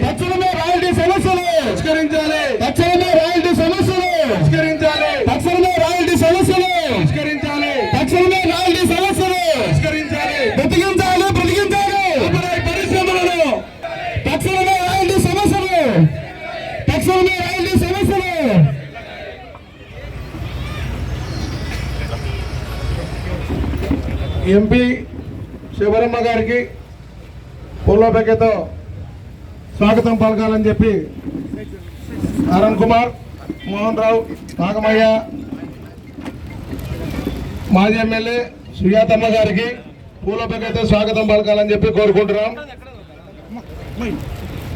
తక్షణమే రాయల్టీ సమస్యలు. పరిష్కరించాలి. తక్షణమే రాయల్టీ సమస్యలు. పరిష్కరించాలి. తక్షణమే రాయల్టీ సమస్యలు. పరిష్కరించాలి. తక్షణమే రాయల్టీ సమస్యలు. పరిష్కరించాలి. బ్రతికించాలి బ్రతికించాలి. పరిశ్రమలను. తక్షణమే రాయల్టీ సమస్యలు. తక్షణమే రాయల్టీ సమస్యలు. ఎంపీ శివరమ్మ గారికి పూలబెక్కతో స్వాగతం పలకాలని చెప్పి అరుణ్ కుమార్ మోహన్ రావు నాగమయ్య మాజీ ఎమ్మెల్యే సుజాతమ్మ గారికి పూలపకైతే స్వాగతం పలకాలని చెప్పి కోరుకుంటున్నాం.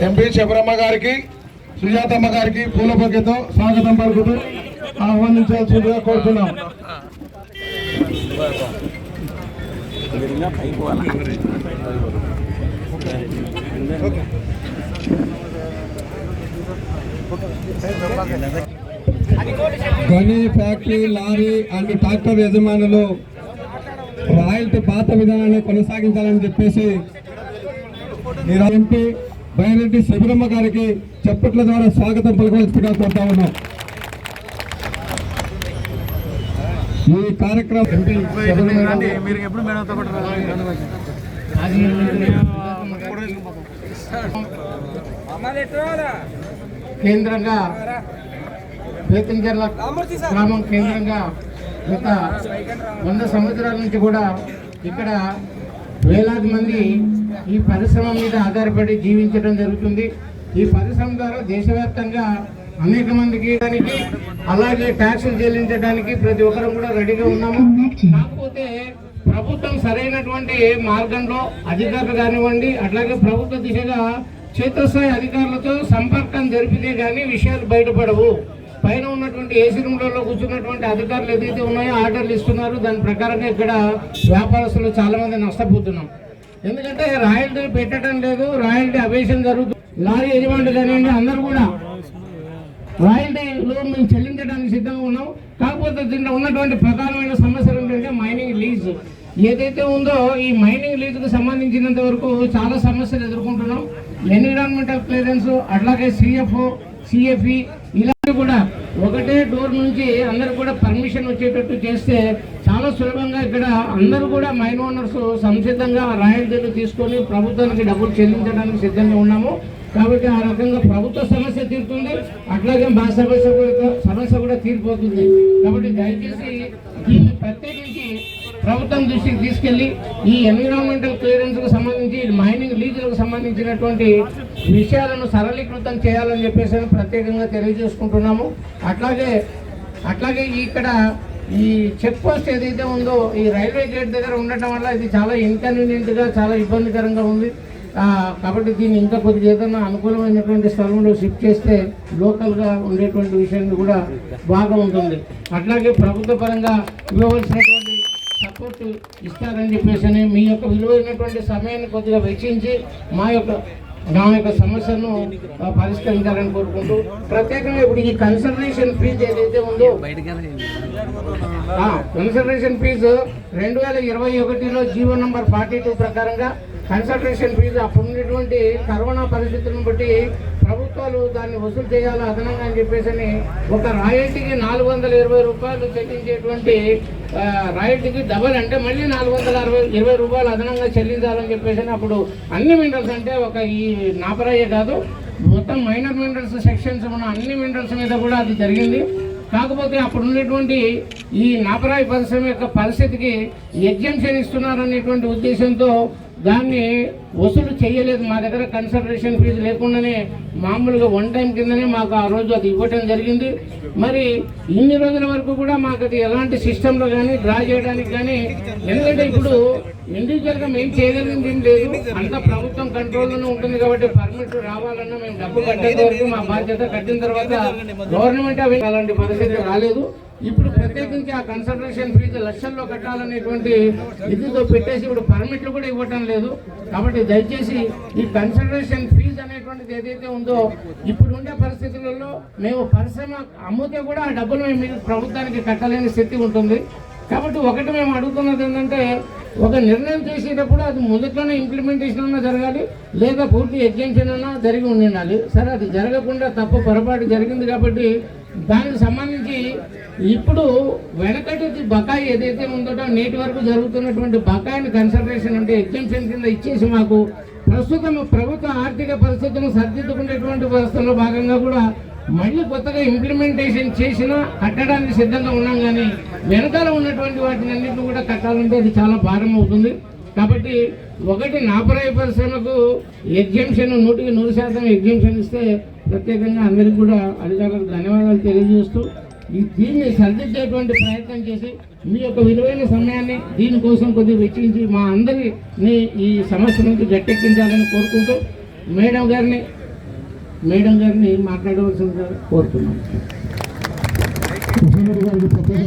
ఎంపీ శబరమ్మ గారికి సుజాతమ్మ గారికి పూలపకైతో స్వాగతం పలుకుతూ ఆహ్వానించాల్సిందిగా కోరుతున్నాం. గని ఫ్యాక్టరీ లారీ అండ్ ట్రాక్టర్ యజమానులు రాయల్టీ పాత విధానాన్ని కొనసాగించాలని చెప్పేసి ఎంపీ బైరెడ్డి శబరమ్మ గారికి చప్పట్ల ద్వారా స్వాగతం పలకవలసిగా కోరుతా ఉన్నాం. ఈ కార్యక్రమం ఎంపీ శబరమ్మ గారు కేంద్రంగా బేతంచెర్ల గ్రామం కేంద్రంగా గత వంద సంవత్సరాల నుంచి కూడా ఇక్కడ వేలాది మంది ఈ పరిశ్రమ మీద ఆధారపడి జీవించడం జరుగుతుంది. ఈ పరిశ్రమ ద్వారా దేశవ్యాప్తంగా అనేక మందికి అలాగే ట్యాక్సులు చెల్లించడానికి ప్రతి ఒక్కరం కూడా రెడీగా ఉన్నాము. కాకపోతే ప్రభుత్వం సరైనటువంటి మార్గంలో అధికారులు కానివ్వండి అట్లాగే ప్రభుత్వ దిశగా క్షేత్రస్థాయి అధికారులతో సంపర్కం జరిపితే కానీ విషయాలు బయటపడవు. పైన ఉన్నటువంటి ఏసీ రూమ్లలో కూర్చున్నటువంటి అధికారులు ఏదైతే ఉన్నాయో ఆర్డర్లు ఇస్తున్నారు దాని ప్రకారంగా ఇక్కడ వ్యాపారస్తులు చాలా మంది నష్టపోతున్నాం. ఎందుకంటే రాయల్టీ పెట్టడం లేదు రాయల్టీ అవేశం జరుగుతుంది లారీ యజమానులు కానివ్వండి అందరూ కూడా రాయల్టీలో మేము చెల్లించడానికి సిద్ధంగా ఉన్నాం. కాకపోతే దీంట్లో ఉన్నటువంటి ప్రధానమైన సమస్యలు ఏంటంటే మైనింగ్ లీజ్. ఏదైతే ఉందో ఈ మైనింగ్ లీజుకు సంబంధించినంత వరకు చాలా సమస్యలు ఎదుర్కొంటున్నాం. ఎన్విరాన్మెంటల్ క్లియరెన్స్ అట్లాగే సిఎఫ్ సిఎఫ్ఈ ఇలాంటివి కూడా ఒకటే డోర్ నుంచి అందరు కూడా పర్మిషన్ వచ్చేటట్టు చేస్తే చాలా సులభంగా ఇక్కడ అందరూ కూడా మైన్ ఓనర్స్ సంసిద్ధంగా రాయల్టీలు తీసుకొని ప్రభుత్వానికి డబ్బులు చెల్లించడానికి సిద్ధంగా ఉన్నాము. కాబట్టి ఆ రకంగా ప్రభుత్వ సమస్య తీరుతుంది. అట్లాగే మా సమస్య సమస్య కూడా తీరిపోతుంది. కాబట్టి దయచేసి దీన్ని ప్రత్యేకించి ప్రభుత్వం దృష్టికి తీసుకెళ్ళి ఈ ఎన్విరాన్మెంటల్ క్లియరెన్స్కు సంబంధించి మైనింగ్ లీజులకు సంబంధించినటువంటి విషయాలను సరళీకృతం చేయాలని చెప్పేసి ప్రత్యేకంగా తెలియజేసుకుంటున్నాము. అట్లాగే అట్లాగే ఇక్కడ ఈ చెక్ పోస్ట్ ఏదైతే ఉందో ఈ రైల్వే గేట్ దగ్గర ఉండటం వల్ల ఇది చాలా ఇన్కన్వీనియంట్గా చాలా ఇబ్బందికరంగా ఉంది. కాబట్టి దీన్ని ఇంకా కొద్దిగా ఏదైనా అనుకూలమైనటువంటి స్థలంలో షిఫ్ట్ చేస్తే లోకల్గా ఉండేటువంటి విషయం కూడా బాగా ఉంటుంది. అట్లాగే ప్రభుత్వ పరంగా ఇవ్వవలసినటువంటి సపోర్ట్ ఇస్తారని చెప్పేసి అని మీ యొక్క విలువైనటువంటి సమయాన్ని కొద్దిగా వెచ్చించి మా యొక్క నా యొక్క సమస్యను పరిష్కరించాలని కోరుకుంటూ ప్రత్యేకంగా ఇప్పుడు ఈ కన్సల్టేషన్ ఫీజు ఏదైతే ఉందో కన్సల్టేషన్ ఫీజు రెండు వేల ఇరవై ఒకటిలో జీవో నంబర్ ఫార్టీ టూ ప్రకారంగా కన్సల్టేషన్ ఫీజు అప్పుడు ఉన్నటువంటి కరోనా పరిస్థితులను బట్టి ప్రభుత్వాలు దాన్ని వసూలు చేయాలి అదనంగా అని చెప్పేసి అని ఒక రాయల్టీకి నాలుగు వందల ఇరవై రూపాయలు చెల్లించేటువంటి రాయల్టీకి డబల్ అంటే మళ్ళీ నాలుగు వందల అరవై ఇరవై రూపాయలు అదనంగా చెల్లించాలని చెప్పేసి అని అప్పుడు అన్ని మినరల్స్ అంటే ఒక ఈ నాపరాయే కాదు మొత్తం మైనర్ మినరల్స్ సెక్షన్స్ ఉన్న అన్ని మినరల్స్ మీద కూడా అది జరిగింది. కాకపోతే అప్పుడు ఉన్నటువంటి ఈ నాపరాయి పరిశ్రమ యొక్క పరిస్థితికి ఎగ్జంప్షన్ ఇస్తున్నారనేటువంటి ఉద్దేశంతో దాన్ని వసూలు చేయలేదు మా దగ్గర కన్సల్టేషన్ ఫీజు లేకుండానే మామూలుగా వన్ టైం కిందనే మాకు ఆ రోజు అది ఇవ్వటం జరిగింది. మరి ఇన్ని రోజుల వరకు కూడా మాకు అది ఎలాంటి సిస్టంలో కానీ డ్రా చేయడానికి కానీ ఎందుకంటే ఇప్పుడు ఇండివిజువల్గా మేము చేయగలిగింది ఏం లేదు. అంత ప్రభుత్వం కంట్రోల్లోనే ఉంటుంది కాబట్టి పర్మిట్ రావాలన్నా మేము డబ్బు కట్టేంత వరకు మా బాధ్యత కట్టిన తర్వాత గవర్నమెంట్ అవి అలాంటి పరిస్థితి రాలేదు. ఇప్పుడు ప్రత్యేకించి ఆ కన్సల్టేషన్ ఫీజు లక్షల్లో కట్టాలనేటువంటి ఇదితో పెట్టేసి ఇప్పుడు పర్మిట్లు కూడా ఇవ్వటం లేదు. కాబట్టి దయచేసి ఈ కన్సల్టేషన్ ఫీజు అనేటువంటిది ఏదైతే ఉందో ఇప్పుడు ఉండే పరిస్థితులలో మేము పరిశ్రమ అమ్మితే కూడా ఆ డబ్బులు మేము మీకు ప్రభుత్వానికి కట్టలేని స్థితి ఉంటుంది. కాబట్టి ఒకటి మేము అడుగుతున్నది ఏంటంటే ఒక నిర్ణయం చేసేటప్పుడు అది మొదట్లోనే ఇంప్లిమెంటేషన్ అన్నా జరగాలి లేదా పూర్తి ఎగ్జామ్షన్ అన్నా జరిగి ఉండాలి. సరే అది జరగకుండా తప్పు పొరపాటు జరిగింది కాబట్టి దానికి సంబంధించి ఇప్పుడు వెనకటి బకాయి ఏదైతే ఉందో నేటి వరకు జరుగుతున్నటువంటి బకాయిని కన్సల్టేషన్ అంటే ఎగ్జిబిషన్ కింద ఇచ్చేసి మాకు ప్రస్తుతం ప్రభుత్వ ఆర్థిక పరిస్థితులను సరిదిద్దుకునేటువంటి వ్యవస్థలో భాగంగా కూడా మళ్ళీ కొత్తగా ఇంప్లిమెంటేషన్ చేసినా కట్టడానికి సిద్ధంగా ఉన్నాం కానీ వెనకాల ఉన్నటువంటి వాటిని అన్నింటిని కూడా కట్టాలంటే అది చాలా భారం అవుతుంది. కాబట్టి ఒకటి నాపరాయి పరిశ్రమకు ఎగ్జిబిషన్ నూటికి నూరు శాతం ఎగ్జిబిషన్ ఇస్తే ప్రత్యేకంగా అందరికీ కూడా అధికారులకు ధన్యవాదాలు తెలియజేస్తూ ఈ దీన్ని సరిదిద్దేటువంటి ప్రయత్నం చేసి మీ యొక్క విలువైన సమయాన్ని దీనికోసం కొద్దిగా వెచ్చించి మా అందరిని ఈ సమస్య నుంచి గట్టెక్కించాలని కోరుకుంటూ మేడం గారిని మేడం గారిని మాట్లాడవలసిందిగా కోరుతున్నాం. కృష్ణమూర్తి ప్రత్యేక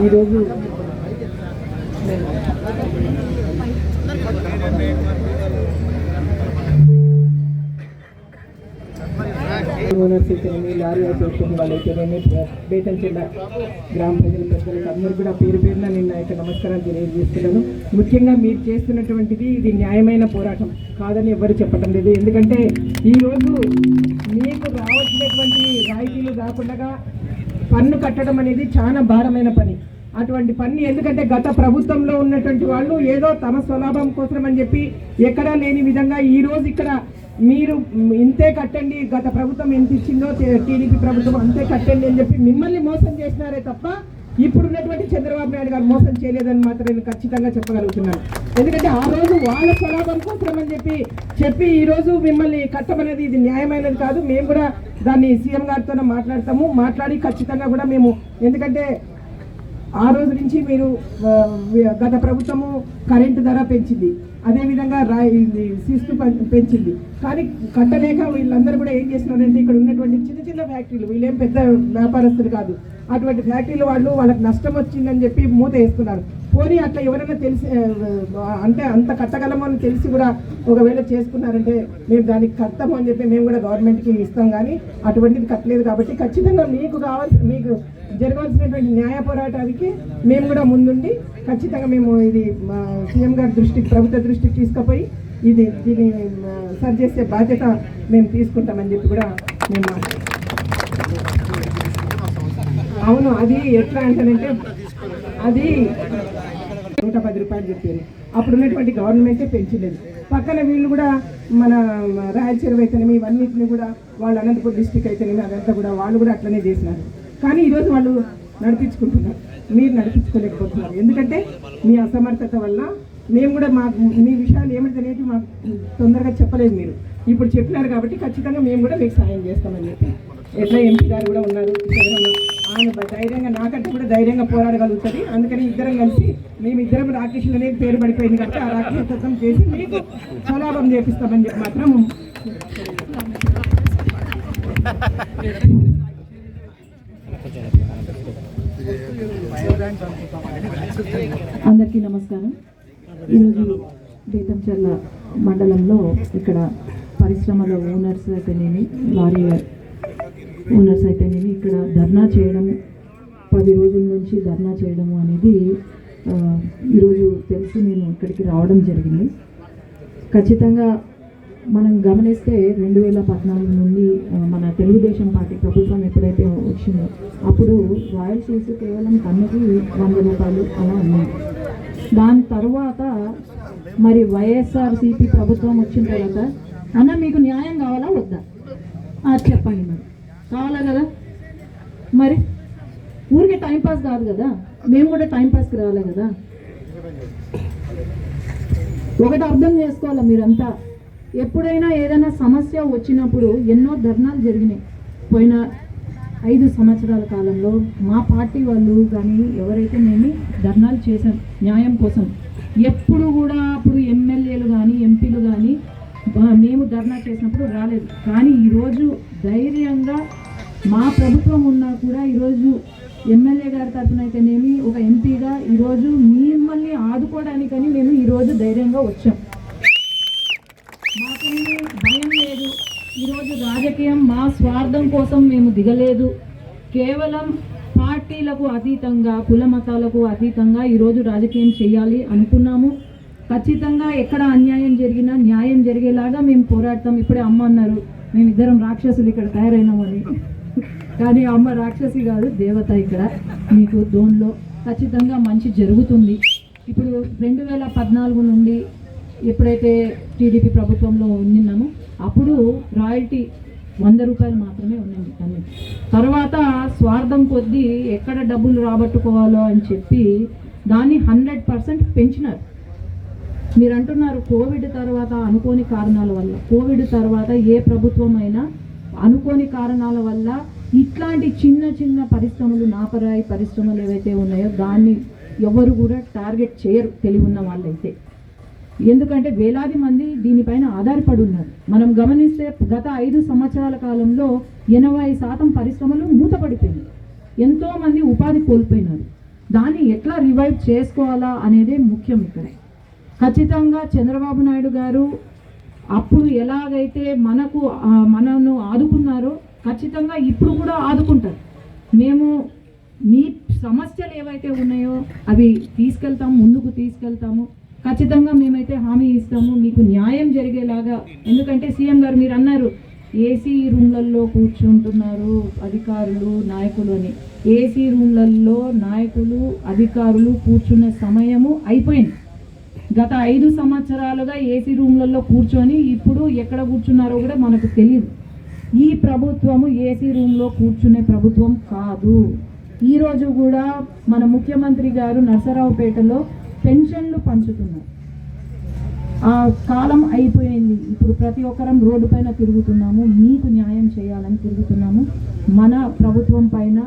ఈరోజు ఓనర్స్ అయితేనేమి లారీ అసోసియేషన్ వాళ్ళు అయితేనేమి బేతంచెల్ల గ్రామ ప్రజల పెద్దలకు అందరూ కూడా పేరు పేరున నిన్న యొక్క నమస్కారాలు తెలియజేస్తున్నాను. ముఖ్యంగా మీరు చేస్తున్నటువంటిది ఇది న్యాయమైన పోరాటం కాదని ఎవరు చెప్పటం లేదు. ఎందుకంటే ఈరోజు మీకు రావాల్సినటువంటి రాయితీలు కాకుండా పన్ను కట్టడం అనేది చాలా భారమైన పని. అటువంటి పని ఎందుకంటే గత ప్రభుత్వంలో ఉన్నటువంటి వాళ్ళు ఏదో తమ స్వలాభం కోసం అని చెప్పి ఎక్కడా లేని విధంగా ఈరోజు ఇక్కడ మీరు ఇంతే కట్టండి గత ప్రభుత్వం ఎంత ఇచ్చిందో టీడీపీ ప్రభుత్వం అంతే కట్టండి అని చెప్పి మిమ్మల్ని మోసం చేసినారే తప్ప ఇప్పుడున్నటువంటి చంద్రబాబు నాయుడు గారు మోసం చేయలేదని మాత్రం నేను ఖచ్చితంగా చెప్పగలుగుతున్నాను. ఎందుకంటే ఆ రోజు వాళ్ళ స్వలాభం కోసం అని చెప్పి చెప్పి ఈరోజు మిమ్మల్ని కట్టమనేది ఇది న్యాయమైనది కాదు. మేము కూడా దాన్ని సీఎం గారితోనే మాట్లాడతాము. మాట్లాడి ఖచ్చితంగా కూడా మేము ఎందుకంటే ఆ రోజు నుంచి మీరు గత ప్రభుత్వము కరెంటు ధర పెంచింది. అదేవిధంగా రా శిస్తు పెంచింది. కానీ కట్టలేక వీళ్ళందరూ కూడా ఏం చేస్తున్నారంటే ఇక్కడ ఉన్నటువంటి చిన్న చిన్న ఫ్యాక్టరీలు వీళ్ళేం పెద్ద వ్యాపారస్తులు కాదు. అటువంటి ఫ్యాక్టరీలు వాళ్ళు వాళ్ళకి నష్టం వచ్చిందని చెప్పి మూత వేస్తున్నారు. పోనీ అట్లా ఎవరైనా తెలిసి అంటే అంత కట్టగలమని అని తెలిసి కూడా ఒకవేళ చేసుకున్నారంటే మేము దానికి కడతాము అని చెప్పి మేము కూడా గవర్నమెంట్కి ఇస్తాం కానీ అటువంటిది కట్టలేదు కాబట్టి ఖచ్చితంగా మీకు కావాల్సి మీకు జరగాల్సినటువంటి న్యాయ పోరాటానికి మేము కూడా ముందుండి ఖచ్చితంగా మేము ఇది సీఎం గారి దృష్టికి ప్రభుత్వ దృష్టికి తీసుకుపోయి ఇది దీన్ని ఆ, సరి చేసే బాధ్యత మేము తీసుకుంటామని చెప్పి కూడా మేము మాట్లాడుతున్నాం. అవును అది ఎట్లా అంటానంటే అది నూట పది రూపాయలు చెప్పారు. అప్పుడు ఉన్నటువంటి గవర్నమెంటే పెంచలేదు. పక్కన వీళ్ళు కూడా మన రాయలసీమ అయితేనేమి ఇవన్నిటిని కూడా వాళ్ళు అనంతపురం డిస్టిక్ అయితేనేమి అదంతా కూడా వాళ్ళు కూడా అట్లనే చేసినారు. కానీ ఈరోజు వాళ్ళు నడిపించుకుంటున్నారు. మీరు నడిపించుకోలేకపోతున్నారు. ఎందుకంటే మీ అసమర్థత వల్ల మేము కూడా మా మీ విషయాలు ఏమిటి అనేది మాకు తొందరగా చెప్పలేదు మీరు. ఇప్పుడు చెప్పినారు కాబట్టి ఖచ్చితంగా మేము కూడా మీకు సాయం చేస్తామని చెప్పి. ఎట్లా ఎంపీ గారు కూడా ఉన్నారు ఆమె ధైర్యంగా నాకంటే కూడా ధైర్యంగా పోరాడగలుగుతుంది. అందుకని ఇద్దరం కలిసి మేము ఇద్దరం రాకేష్ అనేది పేరు పడిపోయింది కాబట్టి ఆ రాకేష్ చేసి మీకు స్వలాభం చేపిస్తామని చెప్పి మాత్రం అందరికీ నమస్కారం. ఈరోజు బేతంచెర్ల మండలంలో ఇక్కడ పరిశ్రమల ఓనర్స్ అయితేనేమి వారి ఓనర్స్ అయితేనేమి ఇక్కడ ధర్నా చేయడం పది రోజుల నుంచి ధర్నా చేయడము అనేది ఈరోజు తెలిసి నేను ఇక్కడికి రావడం జరిగింది. ఖచ్చితంగా మనం గమనిస్తే రెండు వేల పద్నాలుగు నుండి మన తెలుగుదేశం పార్టీ ప్రభుత్వం ఎప్పుడైతే వచ్చిందో అప్పుడు రాయల్టీస్ కేవలం టన్నుకి వంద రూపాయలు అలా ఉన్నాయి దాని తర్వాత మరి వైఎస్ఆర్సీపీ ప్రభుత్వం వచ్చిన తర్వాత అన్న మీకు న్యాయం కావాలా? వద్దా? చెప్పండి మరి. కావాలా కదా? మరి? ఊరికే టైంపాస్ కాదు కదా? మేము కూడా టైంపాస్కి రావాలి కదా? ఒకటి అర్థం చేసుకోవాలి మీరంతా? ఎప్పుడైనా ఏదైనా సమస్య వచ్చినప్పుడు ఎన్నో ధర్నాలు జరిగినాయి. పోయిన ఐదు సంవత్సరాల కాలంలో మా పార్టీ వాళ్ళు కానీ ఎవరైతే మేము ధర్నాలు చేశాం న్యాయం కోసం ఎప్పుడు కూడా అప్పుడు ఎమ్మెల్యేలు కానీ ఎంపీలు కానీ మేము ధర్నా చేసినప్పుడు రాలేదు. కానీ ఈరోజు ధైర్యంగా మా ప్రభుత్వం ఉన్నా కూడా ఈరోజు ఎమ్మెల్యే గారి తరఫున అయితేనేమి ఒక ఎంపీగా ఈరోజు మిమ్మల్ని ఆదుకోవడానికని మేము ఈరోజు ధైర్యంగా వచ్చాం. మాకేమీ భయం లేదు. ఈరోజు రాజకీయం మా స్వార్థం కోసం మేము దిగలేదు. కేవలం పార్టీలకు అతీతంగా కుల మతాలకు అతీతంగా ఈరోజు రాజకీయం చేయాలి అనుకున్నాము. ఖచ్చితంగా ఎక్కడ అన్యాయం జరిగినా న్యాయం జరిగేలాగా మేము పోరాడతాం. ఇప్పుడే అమ్మ అన్నారు మేమిద్దరం రాక్షసులు ఇక్కడ తయారైనామని. కానీ అమ్మ రాక్షసి కాదు దేవత ఇక్కడ మీకు దోన్లో ఖచ్చితంగా మంచి జరుగుతుంది. ఇప్పుడు రెండు వేల పద్నాలుగు నుండి ఎప్పుడైతే టీడీపీ ప్రభుత్వంలో ఉన్నామో అప్పుడు రాయల్టీ వంద రూపాయలు మాత్రమే ఉండింది కానీ తర్వాత స్వార్థం కొద్దీ ఎక్కడ డబ్బులు రాబట్టుకోవాలో అని చెప్పి దాన్ని హండ్రెడ్ పర్సెంట్ పెంచినారు. మీరు అంటున్నారు కోవిడ్ తర్వాత అనుకోని కారణాల వల్ల. కోవిడ్ తర్వాత ఏ ప్రభుత్వం అయినా అనుకోని కారణాల వల్ల ఇట్లాంటి చిన్న చిన్న పరిశ్రమలు నాపరాయి పరిశ్రమలు ఏవైతే ఉన్నాయో దాన్ని ఎవరు కూడా టార్గెట్ చేయరు తెలివి ఉన్న వాళ్ళైతే. ఎందుకంటే వేలాది మంది దీనిపైన ఆధారపడి ఉన్నారు మనం గమనిస్తే గత ఐదు సంవత్సరాల కాలంలో ఎనభై శాతం పరిశ్రమలు మూతపడిపోయింది ఎంతోమంది ఉపాధి కోల్పోయినారు. దాన్ని ఎట్లా రివైవ్ చేసుకోవాలా అనేదే ముఖ్యం ఇక్కడ. ఖచ్చితంగా చంద్రబాబు నాయుడు గారు అప్పుడు ఎలాగైతే మనకు మనను ఆదుకున్నారో ఖచ్చితంగా ఇప్పుడు కూడా ఆదుకుంటారు. మేము మీ సమస్యలు ఏవైతే ఉన్నాయో అవి తీసుకెళ్తాము ముందుకు తీసుకెళ్తాము. ఖచ్చితంగా మేమైతే హామీ ఇస్తాము మీకు న్యాయం జరిగేలాగా. ఎందుకంటే సీఎం గారు మీరు అన్నారు ఏసీ రూమ్లలో కూర్చుంటున్నారు అధికారులు నాయకులు అని. ఏసీ రూమ్లలో నాయకులు అధికారులు కూర్చున్న సమయము అయిపోయింది. గత ఐదు సంవత్సరాలుగా ఏసీ రూమ్లలో కూర్చొని ఇప్పుడు ఎక్కడ కూర్చున్నారో కూడా మనకు తెలియదు ఈ ప్రభుత్వము ఏసీ రూమ్లో కూర్చునే ప్రభుత్వం కాదు. ఈరోజు కూడా మన ముఖ్యమంత్రి గారు నరసరావుపేటలో పెన్షన్లు పంచుతున్నారు. ఆ కాలం అయిపోయింది. ఇప్పుడు ప్రతి ఒక్కరం రోడ్డు పైన తిరుగుతున్నాము. మీకు న్యాయం చేయాలని తిరుగుతున్నాము. మన ప్రభుత్వం పైన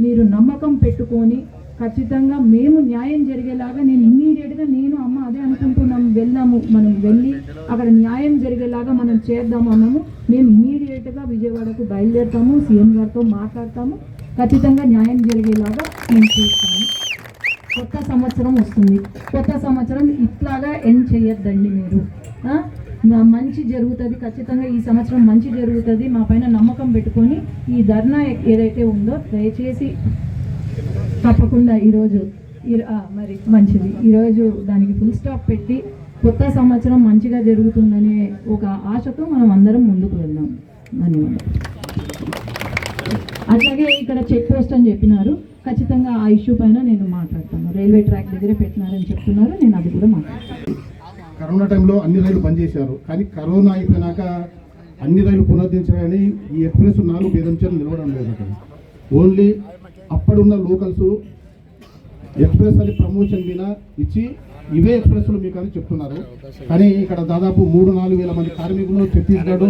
మీరు నమ్మకం పెట్టుకొని ఖచ్చితంగా మేము న్యాయం జరిగేలాగా నేను ఇమ్మీడియట్గా నేను అమ్మ అదే అనుకుంటున్నాము వెళ్దాము మనం వెళ్ళి అక్కడ న్యాయం జరిగేలాగా మనం చేద్దాము అన్నాము. మేము ఇమ్మీడియట్గా విజయవాడకు బయలుదేరుతాము సీఎం గారితో మాట్లాడతాము. ఖచ్చితంగా న్యాయం జరిగేలాగా మేము చేస్తాము. కొత్త సంవత్సరం వస్తుంది. కొత్త సంవత్సరం ఇట్లాగా ఎండ్ చేయొద్దండి మీరు? మంచి జరుగుతుంది ఖచ్చితంగా ఈ సంవత్సరం మంచి జరుగుతుంది మా పైన నమ్మకం పెట్టుకొని ఈ ధర్నా ఏదైతే ఉందో దయచేసి తప్పకుండా ఈరోజు ఈ- మరి మంచిది. ఈరోజు దానికి ఫుల్ స్టాప్ పెట్టి కొత్త సంవత్సరం మంచిగా జరుగుతుందనే ఒక ఆశతో మనం అందరం ముందుకు వెళ్దాం. ధన్యవాదాలు. అట్లాగే ఇక్కడ చెక్ పోస్ట్ అని చెప్పినారు. ఖచ్చితంగా ఆ ఇష్యూ పైన నేను మాట్లాడతాను. రైల్వే ట్రాక్ దగ్గర పెట్టినారని చెప్తున్నారు. నేను అది కూడా మాట్లాడతాను. కరోనా టైంలో అన్ని రైళ్ళు బంద్ చేశారు. కానీ కరోనా అయిపోయినాక అన్ని రైళ్ళు పునరుద్ధరించాలని ఈ ఎక్స్ప్రెస్ నాలుగు బేదంచాలు నిలవడం లేదు అక్కడ. ఓన్లీ అప్పుడున్న లోకల్స్ ఎక్స్ప్రెస్ అని ప్రమోషన్ మీద ఇచ్చి ఇవే ఎక్స్ప్రెస్లు మీకు అని చెప్తున్నారు. కానీ ఇక్కడ దాదాపు మూడు నాలుగు వేల మంది కార్మికులు ఛత్తీస్గఢ్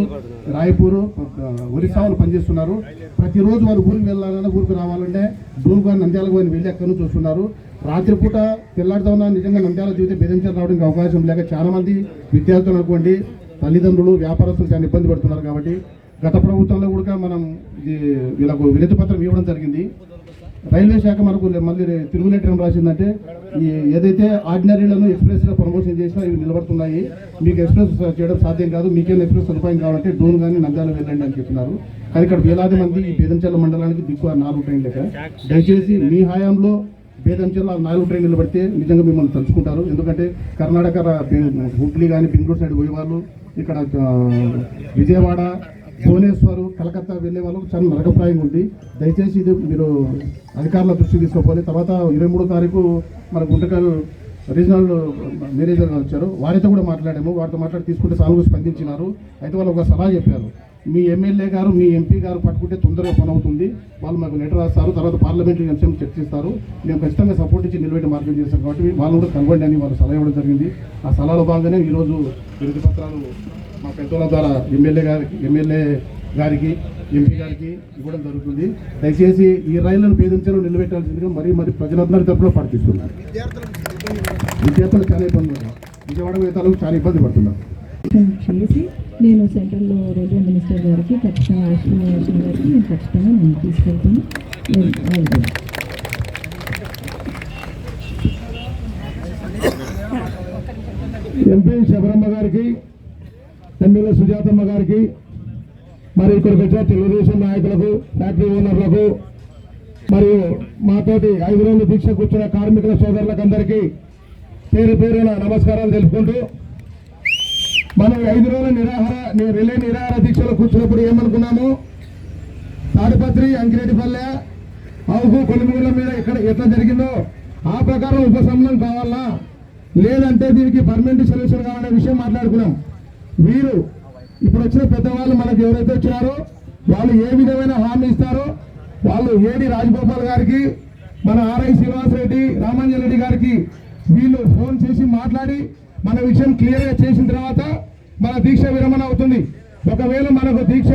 రాయపూర్ ఆ, ఒరిస్సా వాళ్ళు పనిచేస్తున్నారు. ప్రతిరోజు వారు ఊరికి వెళ్ళాలన్నా ఊరికి రావాలంటే దూరుగా నంద్యాలకు అని వెళ్ళి అక్కడి నుంచి వస్తున్నారు. రాత్రిపూట తెల్లారుదామున నిజంగా నంద్యాల జీవితం బెదిరించాలి రావడానికి అవకాశం లేక చాలా మంది విద్యార్థులు అనుకోండి తల్లిదండ్రులు వ్యాపారస్తులు చాలా ఇబ్బంది పడుతున్నారు కాబట్టి గత ప్రభుత్వంలో కూడా మనం ఇది వీళ్ళకు వినతి పత్రం ఇవ్వడం జరిగింది. రైల్వే శాఖ మనకు మళ్ళీ రే- ఏం రాసిందంటే ఈ ఏదైతే ఆర్డినరీలను ఎక్స్ప్రెస్లో ప్రమోషన్ చేసినా ఇవి నిలబడుతున్నాయి. మీకు ఎక్స్ప్రెస్ చేయడం సాధ్యం కాదు. మీకేం ఎక్స్ప్రెస్ సదుపాయం కావాలంటే డోన్ కానీ నంద్యాల వెళ్ళండి అని చెప్తున్నారు. కానీ ఇక్కడ వేలాది మంది ఈ బేదంచెల మండలానికి దిక్కు నాలుగు ట్రైన్ లెక్క. దయచేసి మీ హయాంలో బేదంచెల నాలుగు ట్రైన్ నిలబడితే నిజంగా మిమ్మల్ని తలుచుకుంటారు. ఎందుకంటే కర్ణాటక హుగ్లీ హుబ్లీ కానీ బెంగళూరు సైడ్ పోయేవాళ్ళు. ఇక్కడ విజయవాడ భువనేశ్వర్ కలకత్తా వెళ్ళే వాళ్ళకు చాలా నరకప్రాయంగా ఉంది. దయచేసి ఇది మీరు అధికారుల దృష్టికి తీసుకోవాలి. తర్వాత ఇరవై మూడో తారీఖు మన గుంటకల్ రీజనల్ మేనేజర్ గారు వచ్చారు. వారితో కూడా మాట్లాడాము. వారితో మాట్లాడి తీసుకుంటే సానుభూతి స్పందించినారు. అయితే వాళ్ళు ఒక సలహా చెప్పారు. మీ ఎమ్మెల్యే గారు మీ ఎంపీ గారు పట్టుకుంటే తొందరగా పని అవుతుంది. వాళ్ళు మాకు లెటర్ రాస్తారు. తర్వాత పార్లమెంటరీ అంశం చర్చిస్తారు మేము ఖచ్చితంగా సపోర్ట్ ఇచ్చి నిలబెట్టి మార్గం చేస్తాం కాబట్టి వాళ్ళు కూడా కలవండి అని వాళ్ళు సలహా ఇవ్వడం జరిగింది. ఆ సలహాలో భాగంగానే ఈరోజు విరుద్ధ పత్రాలు మా పెద్దల ద్వారా ఎమ్మెల్యే గారికి ఎమ్మెల్యే గారికి ఎంపీ గారికి ఇవ్వడం జరుగుతుంది. దయచేసి ఈ రైళ్ళను భేదించడం నిలబెట్టాల్సిందిగా మరీ మరి ప్రజలందరి తరఫున ప్రార్థిస్తున్నారు విద్యార్థులు చాలా ఇబ్బంది పడుతున్నారు విజయవాడ వేతాలకు చాలా ఇబ్బంది పడుతున్నారు చేసి నేను సెంట్రల్లో రైల్వే మినిస్టర్ గారికి ఖచ్చితంగా అశ్విని గారికి నేను ఖచ్చితంగా నేను తీసుకెళ్తాను. ఎంపీ శబరమ్మ గారికి ఎమ్మెల్యే సుజాతమ్మ గారికి మరి ఇక్కడికి వచ్చిన తెలుగుదేశం నాయకులకు ఫ్యాక్టరీ ఓనర్లకు మరియు మాతోటి ఐదు రోజులు దీక్ష కూర్చున్న కార్మికుల సోదరులకు అందరికీ పేరు పేరున నమస్కారాలు తెలుపుకుంటూ మనం ఐదు రోజుల నిరాహార రిలే నిరాహార దీక్షలో కూర్చున్నప్పుడు ఏమనుకున్నాము? తాడిపత్రి అంకిరెడ్డిపల్లె అవుకు కొలిమూల మీద ఇక్కడ ఎట్లా జరిగిందో ఆ ప్రకారం ఉపశమనం కావాలా? లేదంటే దీనికి పర్మనెంట్ సొల్యూషన్ కావాలనే విషయం మాట్లాడుకున్నాం. వీరు ఇప్పుడు వచ్చిన పెద్దవాళ్ళు మనకు ఎవరైతే వచ్చారో వాళ్ళు ఏ విధమైన హామీ ఇస్తారో వాళ్ళు ఏడి రాజగోపాల్ గారికి మన ఆర్ఐ శ్రీనివాస్ రెడ్డి రామాంజన్ రెడ్డి గారికి వీళ్ళు ఫోన్ చేసి మాట్లాడి మన విషయం క్లియర్గా చేసిన తర్వాత మన దీక్ష విరమణ అవుతుంది. ఒకవేళ మనకు దీక్ష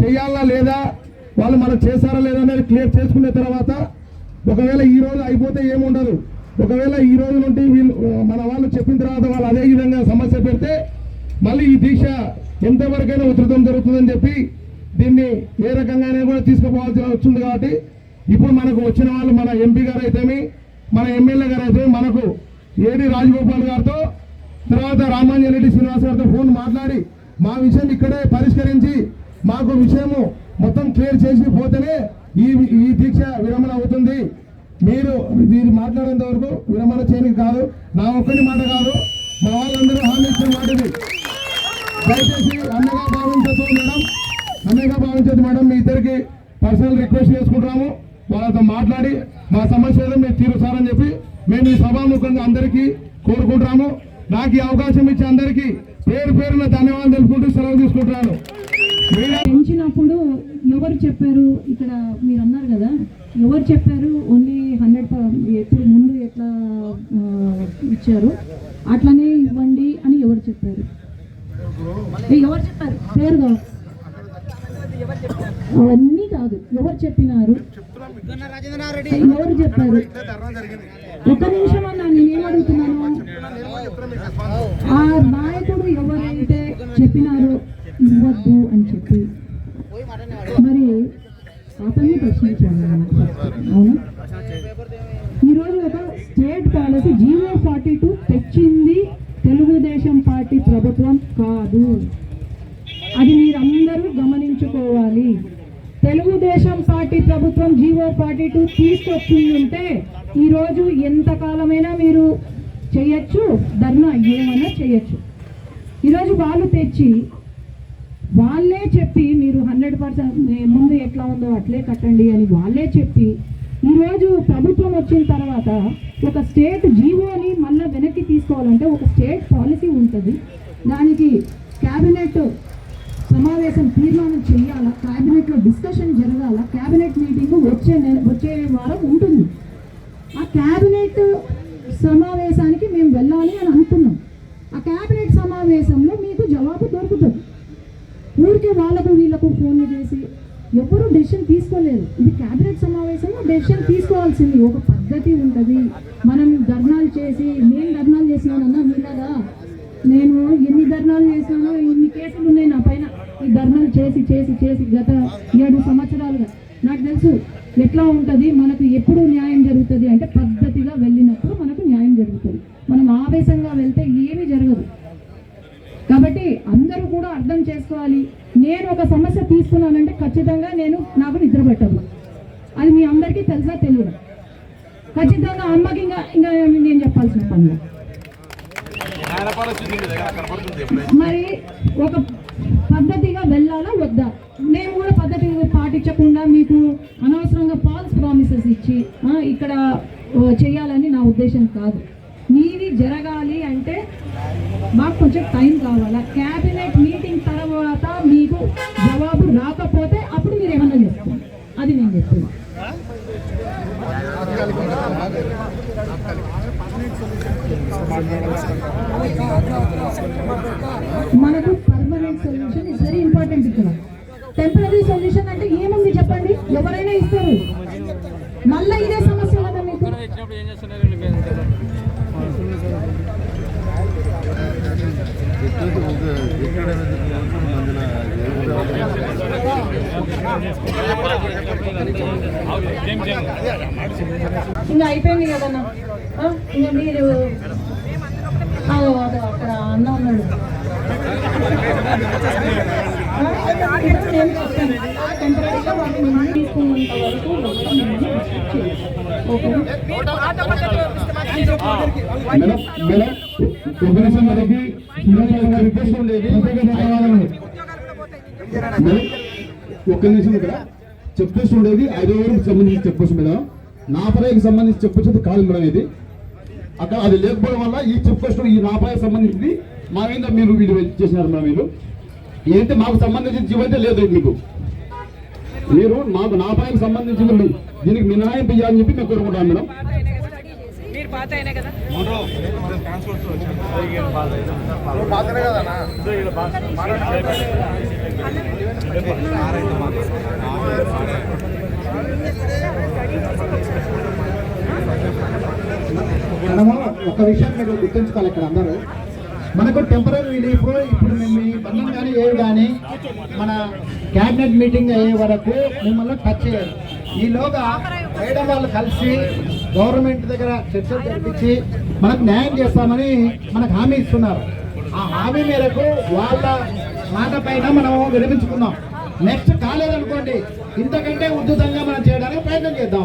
చేయాలా లేదా వాళ్ళు మనకు చేస్తారా లేదా అనేది క్లియర్ చేసుకున్న తర్వాత ఒకవేళ ఈ రోజు అయిపోతే ఏముండదు. ఒకవేళ ఈ రోజు నుండి వీళ్ళు మన వాళ్ళు చెప్పిన తర్వాత వాళ్ళు అదే విధంగా సమస్య పెడితే మళ్ళీ ఈ దీక్ష ఎంతవరకైనా ఉధృతం జరుగుతుందని చెప్పి దీన్ని ఏ రకంగానే కూడా తీసుకుపోవాల్సి వచ్చింది కాబట్టి ఇప్పుడు మనకు వచ్చిన వాళ్ళు మన ఎంపీ గారు అయితేమి మన ఎమ్మెల్యే గారు అయితే మనకు ఏడి రాజగోపాల్ గారితో తర్వాత రామాంజన్ రెడ్డి శ్రీనివాస్ గారితో ఫోన్ మాట్లాడి మా విషయం ఇక్కడే పరిష్కరించి మాకు విషయము మొత్తం క్లియర్ చేసి పోతేనే ఈ ఈ దీక్ష విరమణ అవుతుంది. మీరు దీన్ని మాట్లాడేంత వరకు విరమణ చేయడానికి కాదు. నా ఒక్కటి మాట కాదు. మా వాళ్ళందరూ హామీ ఇచ్చిన మాటది. దయచేసి అన్నగా భావించదు మేడం. అన్నగా భావించదు మేడం. మీ ఇద్దరికి పర్సనల్ రిక్వెస్ట్ చేసుకుంటున్నాము. వాళ్ళతో మాట్లాడి మా సమస్యలు మీరు తీరుస్తారని చెప్పి మేము ఈ సభాముఖంగా అందరికీ కోరుకుంటున్నాము. నాకు ఈ అవకాశం ఇచ్చి అందరికీ పేరు పేరున ధన్యవాదాలు తెలుపుకుంటూ సెలవు తీసుకుంటున్నాను. పెంచినప్పుడు ఎవరు చెప్పారు? ఇక్కడ మీరు అన్నారు కదా. ఎవరు చెప్పారు? ఓన్లీ హండ్రెడ్ ఎప్పుడు ముందు ఎట్లా ఇచ్చారు? అట్లనే ఇవ్వండి అని ఎవరు చెప్పారు? ఏ, ఎవరు చెప్పారు? పేరు అవన్నీ కాదు. ఎవరు చెప్పినారు? ఎవరు చెప్పారు? ఒక నిమిషం అన్నా నేనేం అడుగుతున్నాను? ఆ నాయకుడు ఎవరైతే చెప్పినారు? ఇవ్వద్దు అని చెప్పి. మరి అతన్ని ప్రశ్నించాను అవునా? ఈరోజు ఒక state policy GO forty two తెచ్చింది తెలుగుదేశం పార్టీ ప్రభుత్వం కాదు. అది మీరందరూ గమనించుకోవాలి. తెలుగుదేశం పార్టీ ప్రభుత్వం జీవో పార్టీ టూ తీసుకొచ్చిందంటే ఈరోజు ఎంతకాలమైనా మీరు చేయొచ్చు ధర్నా ఏమైనా చేయొచ్చు. ఈరోజు వాళ్ళు తెచ్చి వాళ్ళే చెప్పి మీరు హండ్రెడ్ పర్సెంట్ ముందు ఎట్లా ఉందో అట్లే కట్టండి అని వాళ్ళే చెప్పి ఈరోజు ప్రభుత్వం వచ్చిన తర్వాత ఒక స్టేట్ జీవోని మళ్ళీ వెనక్కి తీసుకోవాలంటే ఒక స్టేట్ పాలసీ ఉంటుంది. దానికి క్యాబినెట్ సమావేశం తీర్మానం చేయాలా? క్యాబినెట్లో డిస్కషన్ జరగాల? క్యాబినెట్ మీటింగ్ వచ్చే నెల వచ్చే వారం ఉంటుంది. ఆ క్యాబినెట్ సమావేశానికి మేము వెళ్ళాలి అని అనుకున్నాం. ఆ క్యాబినెట్ సమావేశంలో మీకు జవాబు దొరుకుతుంది. ఊరికే వాళ్ళకు వీళ్ళకు ఫోన్లు చేసి ఎవరు డెసిషన్ తీసుకోలేదు. ఇది క్యాబినెట్ సమావేశంలో డెసిషన్ తీసుకోవాల్సింది. ఒక పద్ధతి ఉంటుంది. మనం ధర్నాలు చేసి నేను ధర్నాలు చేసినానన్నా మీలాగా నేను ఎన్ని ధర్నాలు చేసినానో ఇన్ని కేసులు ఉన్నాయి నా పైన. ఈ ధర్నాలు చేసి చేసి చేసి గత ఏడు సంవత్సరాలుగా. నాకు తెలుసు ఎట్లా ఉంటుంది మనకు ఎప్పుడు న్యాయం జరుగుతుంది అంటే పద్ధతిగా వెళ్ళినప్పుడు మనకు న్యాయం జరుగుతుంది. మనం ఆవేశంగా వెళ్తే ఏమీ జరగదు. కాబట్టి అందరూ కూడా అర్థం చేసుకోవాలి. నేను ఒక సమస్య తీసుకున్నానంటే ఖచ్చితంగా నేను నాకు నిద్ర పెట్టదు. అది మీ అందరికీ తెలుసా తెలియదు? ఖచ్చితంగా అమ్మకి ఇంకా ఇంకా నేను చెప్పాల్సిన పనులు. మరి ఒక పద్ధతిగా వెళ్ళాలా వద్దా? మేము కూడా పద్ధతి పాటించకుండా మీకు అనవసరంగా ఫాల్స్ ప్రామిసెస్ ఇచ్చి ఇక్కడ చేయాలని నా ఉద్దేశం కాదు. మీది జరగాలి అంటే మాకు కొంచెం టైం కావాలా. క్యాబినెట్ మీటింగ్ తర్వాత మీకు జవాబు రాకపోతే అప్పుడు మీరు ఏమన్నా చేసుకోండి. అది నేను చెప్తున్నాను మనకు permanent solution is very important ఇక్కడ టెంపరీ సొల్యూషన్ అంటే ఏముంది చెప్పండి ఎవరైనా ఇస్తారు మళ్ళీ ఇదే సమస్య కదా మీకు ఇంకా అయిపోయింది కదన్నా? ఇంకా మీరు అక్కడ అన్న ఉన్నాడు. ఇప్పుడు నేను చెప్తాను టెంపరీగా వాళ్ళు మిమ్మల్ని తీసుకున్నంత వరకు ఒక్క నిమిషం ఇక్కడ చెక్ పోస్ట్ ఉండేది. ఐదో ఊరికి సంబంధించి చెక్ మేడం. నాపరాయికి సంబంధించి చెక్ కాదు మేడం ఇది అక్కడ అది లేకపోవడం వల్ల ఈ చెక్ ఈ నాపరాయికి సంబంధించింది. మా మీద మీరు వీళ్ళు చేసినారు మేడం మీరు. ఏంటి మాకు సంబంధించిన జీవంతే లేదు మీకు. మీరు మాకు నాపరాయికి సంబంధించిన దీనికి మినహాయింపు ఇవ్వాలని చెప్పి మేము కోరుకుంటాం మేడం. పాత అయినా కదా మనము ఒక విషయం మీరు గుర్తుంచుకోవాలి ఇక్కడ అందరూ. మనకు టెంపరీ రిలీఫ్ ఇప్పుడు మేము ఈ బంధం కానీ ఏవి కానీ మన క్యాబినెట్ మీటింగ్ అయ్యే వరకు మిమ్మల్ని టచ్ చేయరు. ఈలోగా మేడం వాళ్ళు కలిసి గవర్నమెంట్ దగ్గర చర్చలు జరిపించి మనకు న్యాయం చేస్తామని మనకు హామీ ఇస్తున్నారు. ఆ హామీ మేరకు వాళ్ళ మాట పైన మనం వినిపించుకుందాం నెక్స్ట్ కాలేదనుకోండి ఇంతకంటే ఉద్ధృతంగా మనం చేయడానికి ప్రయత్నం చేద్దాం.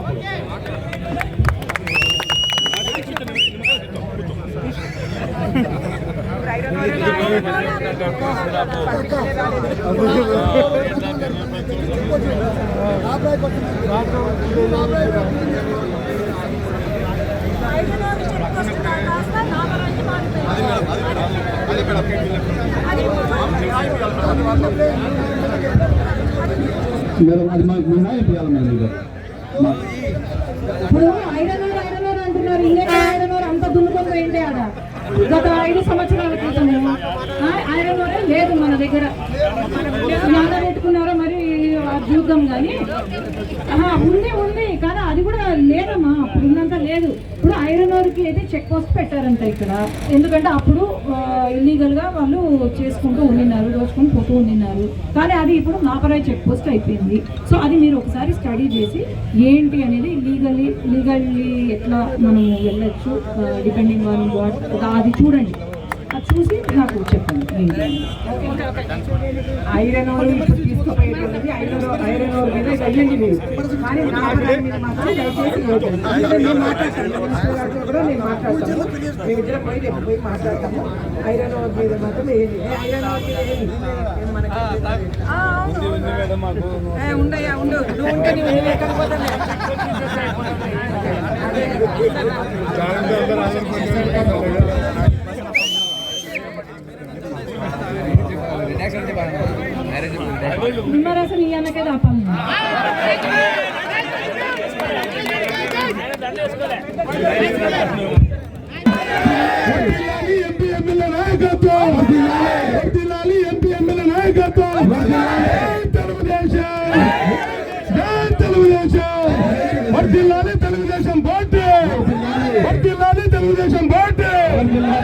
అప్పుడు మేడం అది మాకు మినహాయింపు ఇవ్వాలి మేడం ఇది. ఇప్పుడు ఐరన్ ఓర్ అంటున్నారు. ఇండియన్ ఐరన్ అంత దున్నుకొని పోయింది ఆడ. గత ఐదు సంవత్సరాల క్రితం ఆ, లేదు మన దగ్గర. నాన్న పెట్టుకున్నారో మరి అది కానీ. ఉంది ఉంది కానీ అది కూడా లేదమ్మా అప్పుడు ఉన్నంత లేదు. ఐరన్ ఓర్కి అయితే చెక్ పోస్ట్ పెట్టారంట ఇక్కడ. ఎందుకంటే అప్పుడు ఇల్లీగల్గా వాళ్ళు చేసుకుంటూ ఉండినారు దోచుకొని పోతూ ఉండినారు. కానీ అది ఇప్పుడు నాపరాయ్ చెక్ పోస్ట్ అయిపోయింది. సో అది మీరు ఒకసారి స్టడీ చేసి ఏంటి అనేది లీగల్లీ లీగల్లీ ఎట్లా మనం వెళ్ళొచ్చు డిపెండింగ్ ఆన్ వాట్ అది చూడండి. అది చూసి నాకు చెప్పండి. ఐరన్ ఓర్ ఐరన్ ఓర్ మీద మీరు కానీ నా మీద మాత్రం దయచేసి నేను మాట్లాడతాను కూడా నేను మాట్లాడతాను మేమిద్దరం పోయి పోయి మాట్లాడతాము ఐరన్ ఓర్ మీద మాత్రం ఐరన్ ఓర్ మీద ఉండయా ఉండు నువ్వు ఉంటే నువ్వు నేను ఎక్కడ మరి అసలు ఈ అన్నకే దాపాలి వర్ధిల్లాలి ఎంపీ ఎమ్మెల్యే నాయకత్వం వర్ధిల్లాలి ఎంపీ ఎమ్మెల్యే నాయకత్వం జై తెలుగుదేశం జై తెలుగుదేశం వర్ధిల్లాలి తెలుగుదేశం పార్టీ వర్ధిల్లాలి తెలుగుదేశం పార్టీ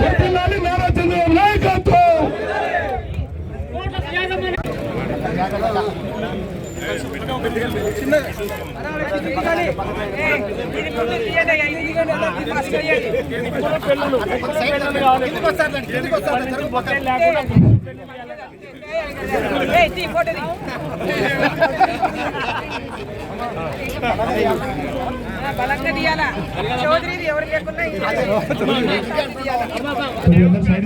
వర్ధిల్లాలి నారా చంద్రబాబు నాయకత్వం ఫోటో బలంగా తీయాలా చౌదరి ఎవరు లేకుండా సైడ్